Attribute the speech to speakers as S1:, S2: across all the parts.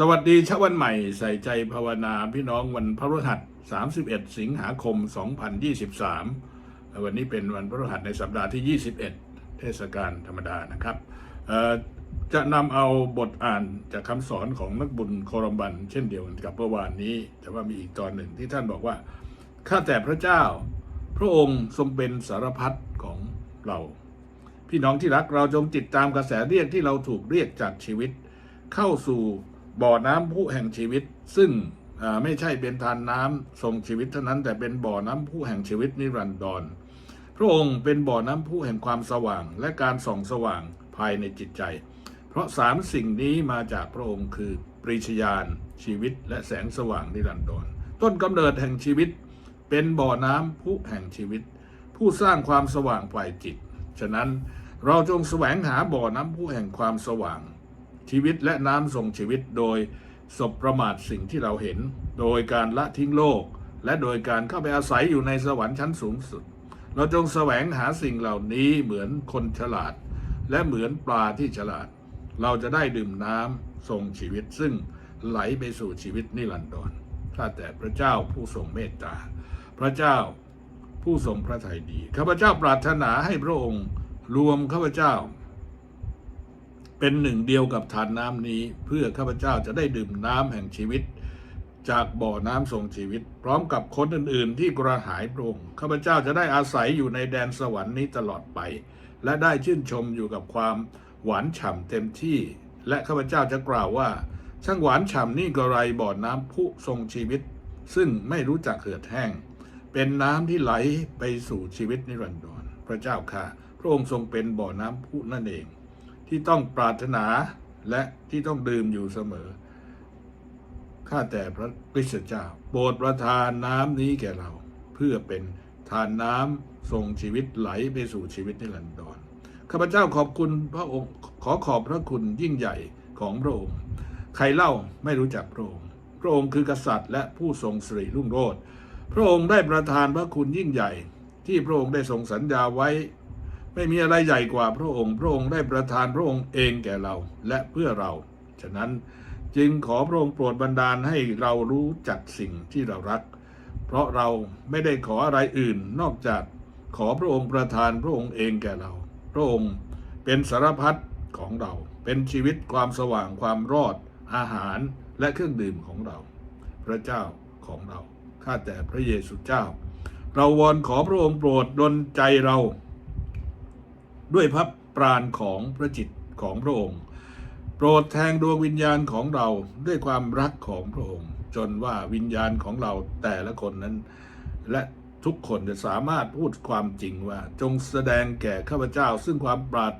S1: สวัสดีเช้าวันใหม่ใส่ใจภาวนาพี่น้องวันพฤหัส 31 สิงหาคม 2023 วันนี้เป็นวันพฤหัสในสัปดาห์ที่ 21 เทศกาลธรรมดานะครับจะนำเอาบทอ่านจากคำสอนของนักบุญโครมบัน เช่นเดียวกันกับเมื่อวานนี้ แต่ว่ามีอีกตอนหนึ่งที่ท่านบอกว่าข้าแต่พระเจ้า พระองค์ทรงเป็นสารพัดของเรา พี่น้องที่รักเราจงติดตามกระแสเรียกที่เราถูกเรียกจากชีวิต เข้าสู่ บ่อน้ำพุแห่งชีวิต ซึ่งไม่ใช่เป็นทานน้ำทรงชีวิตเท่านั้น แต่เป็นบ่อน้ำพุแห่งชีวิตนิรันดรพระองค์เป็นบ่อน้ำพุแห่งความสว่าง และการส่องสว่างภายในจิตใจ เพราะสามสิ่งนี้มาจากพระองค์คือ ปริชญาณชีวิตและแสงสว่างนิรันดรต้นกำเนิดแห่งชีวิต เป็นบ่อน้ำพุแห่งชีวิต ผู้สร้างความสว่างฝ่ายจิต ฉะนั้นเราจงแสวงหาบ่อน้ำพุแห่งความสว่าง ชีวิตและน้ำทรงชีวิตโดยสบประมาทสิ่งที่เราเห็น โดยการละทิ้งโลก และโดยการเข้าไปอาศัยอยู่ในสวรรค์ชั้นสูงสุด เราจงแสวงหาสิ่งเหล่านี้เหมือนคนฉลาด และเหมือนปลาที่ฉลาด เราจะได้ดื่มน้ำทรงชีวิตซึ่งไหลไปสู่ชีวิตนิรันดรข้าแต่พระเจ้าผู้ทรงเมตตา พระเจ้าผู้ทรงพระทัยดี ข้าพเจ้าปรารถนาให้พระองค์รวมข้าพเจ้า เป็นหนึ่งเดียวกับฐานน้ำนี้ เพื่อข้าพเจ้าจะได้ดื่มน้ำแห่งชีวิต จากบ่อน้ำทรงชีวิต พร้อมกับคนอื่น ๆ ที่กระหายพระองค์ข้าพเจ้าจะได้อาศัยอยู่ในแดนสวรรค์นี้ตลอดไป และได้ชื่นชมอยู่กับความหวานฉ่ำเต็มที่ และข้าพเจ้าจะกล่าวว่า ช่างหวานฉ่ำนี่กระไรบ่อน้ำพุทรงชีวิต ซึ่งไม่รู้จักเหือดแห้ง เป็นน้ำที่ไหลไปสู่ชีวิตนิรันดรพระเจ้าค่ะ พระองค์ทรงเป็นบ่อน้ำพุนั่นเอง ที่ต้องปรารถนาและที่ต้องดื่มอยู่เสมอ ข้าแต่พระคริสตเจ้า โปรดประทานน้ำนี้แก่เรา เพื่อเป็นทานน้ำทรงชีวิตไหลไปสู่ชีวิตนิรันดรข้าพเจ้าขอบคุณพระองค์ขอขอบพระคุณยิ่งใหญ่ของพระองค์ ใครเล่าไม่รู้จักพระองค์ พระองค์คือกษัตริย์และผู้ทรงสิริรุ่งโรจน์พระองค์ได้ประทานพระคุณยิ่งใหญ่ ที่พระองค์ได้ทรงสัญญาไว้ ไม่มีอะไรใหญ่กว่าพระองค์ พระองค์ได้ประทานพระองค์เองแก่เราและเพื่อเรา ฉะนั้นจึงขอพระองค์โปรดบันดาลให้เรารู้จักสิ่งที่เรารัก เพราะเราไม่ได้ขออะไรอื่นนอกจากขอพระองค์ประทานพระองค์เองแก่เรา พระองค์เป็นสารพัดของเรา เป็นชีวิตความสว่างความรอด อาหารและเครื่องดื่มของเรา พระเจ้าของเรา ข้าแต่พระเยซูเจ้า เราวอนขอพระองค์โปรดดลใจเรา ด้วยพระปราณของพระจิตของพระองค์ โปรดแทงดวงวิญญาณของเราด้วยความรักของพระองค์ จนว่าวิญญาณของเราแต่ละคนนั้น และทุกคนจะสามารถพูดความจริงว่า จงแสดงแก่ข้าพเจ้า ซึ่งความปราร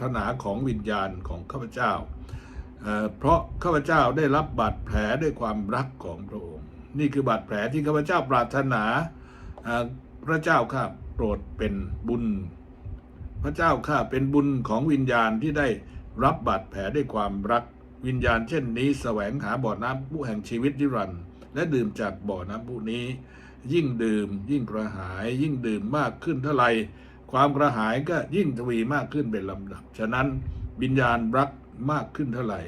S1: ถนาของวิญญาณของข้าพเจ้าเเพราะข้าพเจ้าได้รับบาดแผลด้วยความรักของพระองค์ นี่คือบาดแผลที่ข้าพเจ้าปรารถนาพระเจ้าข้าโปรดเป็นบุญ พระเจ้าข้าเป็นบุญของวิญญาณที่ได้รับบาดแผลด้วยความรัก วิญญาณเช่นนี้แสวงหาบ่อน้ำผู้แห่งชีวิตนิรันดร์และดื่มจากบ่อน้ำผู้นี้ ยิ่งดื่ม ยิ่งกระหาย ยิ่งดื่มมากขึ้นเท่าไรความกระหายก็ยิ่งทวีมากขึ้นเป็นลำดับ ฉะนั้นวิญญาณรักมากขึ้นเท่าไหร่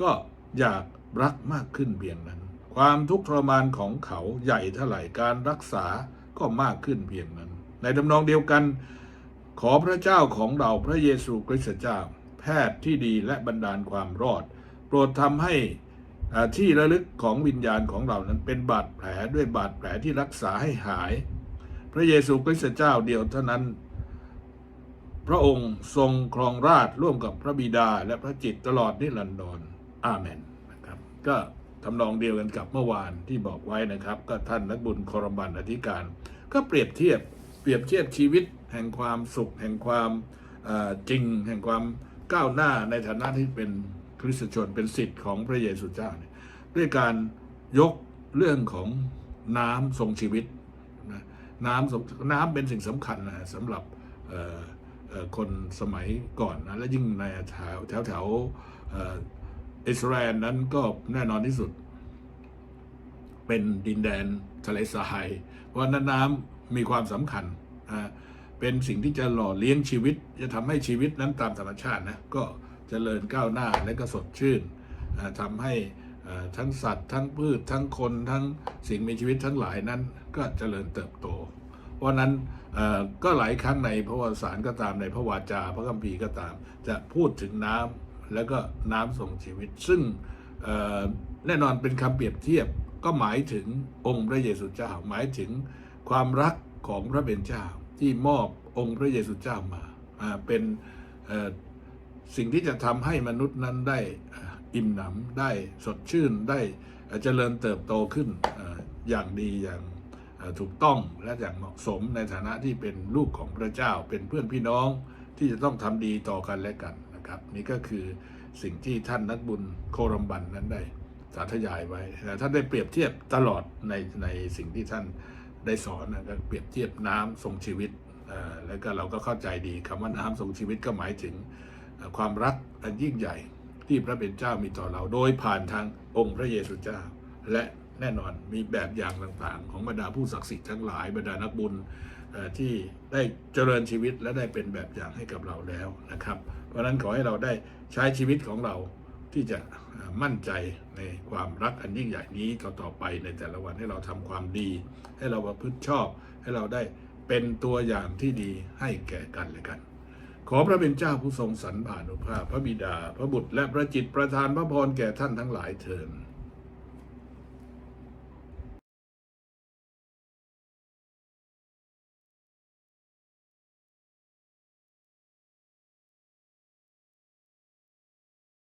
S1: ก็อยากรักมากขึ้นเพียงนั้น ความทุกข์ทรมานของเขาใหญ่เท่าไหร่การรักษาก็มากขึ้นเพียงนั้น ในทำนองเดียวกัน ขอพระเจ้าของเราพระเยซูคริสต์เจ้า แพทย์ที่ดีและบรรดาลความรอด โปรดทำให้ที่ระลึกของวิญญาณของเรานั้นเป็นบาดแผลด้วยบาดแผลที่รักษาให้หาย พระเยซูคริสต์เจ้าเดียวเท่านั้น พระองค์ทรงครองราชร่วมกับพระบิดาและพระจิตตลอดนิรันดรอาเมนนะครับ ก็ทำนองเดียวกันกับเมื่อวานที่บอกไว้นะครับ ก็ท่านนักบุญคอรบันอธิการ ก็เปรียบเทียบเปรียบเทียบชีวิต แห่งความสุข แห่งความจริง แห่งความก้าวหน้าในฐานะที่เป็นคริสตชนเป็นสิทธิ์ของพระเยซูเจ้าเนี่ยด้วยการยกเรื่องของน้ำทรงชีวิตน้ำน้ำเป็นสิ่งสำคัญนะสำหรับคนสมัยก่อนนะและยิ่งในแถวแถวแถวอิสราเอลนั้นก็แน่นอนที่สุด เป็นดินแดนทะเลทรายเพราะฉะนั้นน้ำมีความสำคัญนะ เป็นสิ่งที่จะหล่อเลี้ยงชีวิต จะทำให้ชีวิตนั้นตามธรรมชาตินะก็เจริญก้าวหน้าและก็สดชื่นอ่าทำให้ทั้งสัตว์ ทั้งพืชทั้งคนทั้งสิ่งมีชีวิตทั้งหลายนั้นก็เจริญเติบโต เพราะนั้นก็หลายครั้งในพระวสารก็ตามในพระวาจาพระคัมภีร์ก็ตาม จะพูดถึงน้ำแล้วก็น้ำทรงชีวิต ซึ่งแน่นอนเป็นคำเปรียบเทียบก็หมายถึงองค์พระเยซูเจ้าหมายถึงความรักของพระเป็นเจ้า ที่มอบองค์พระเยซูเจ้ามาเป็นสิ่งที่จะทำให้มนุษย์นั้นได้อิ่มหนำได้สดชื่นได้เจริญเติบโตขึ้นอย่างดีอย่างถูกต้องและอย่างเหมาะสมในฐานะที่เป็นลูกของพระเจ้าเป็นเพื่อนพี่น้องที่จะต้องทำดีต่อกันและกันนะครับ นี่ก็คือสิ่งที่ท่านนักบุญโครมบันนั้นได้สาธยายไว้แต่ท่านได้เปรียบเทียบตลอดในในสิ่งที่ท่าน ได้สอนนะเปรียบเทียบน้ำทรงชีวิต แล้วก็เราก็เข้าใจดีคำว่าน้ำทรงชีวิตก็หมายถึงความรักอันยิ่งใหญ่ที่พระเป็นเจ้ามีต่อเราโดยผ่านทางองค์พระเยซูเจ้า และแน่นอนมีแบบอย่างต่างๆ ของบรรดาผู้ศักดิ์สิทธิ์ทั้งหลายบรรดานักบุญที่ได้เจริญชีวิตและได้เป็นแบบอย่างให้กับเราแล้วนะครับ เพราะฉะนั้นขอให้เราได้ใช้ชีวิตของเรา ที่จะมั่นใจในความรักอันยิ่งใหญ่นี้ต่อๆไปในแต่ละวันให้เราทำความดี ให้เราประพฤติชอบ ให้เราได้เป็นตัวอย่างที่ดีให้แก่กันและกัน ขอพระเป็นเจ้าผู้ทรงสรรพานุภาพ พระบิดา พระบุตรและพระจิตประทานพระพรแก่ท่านทั้งหลายเถิด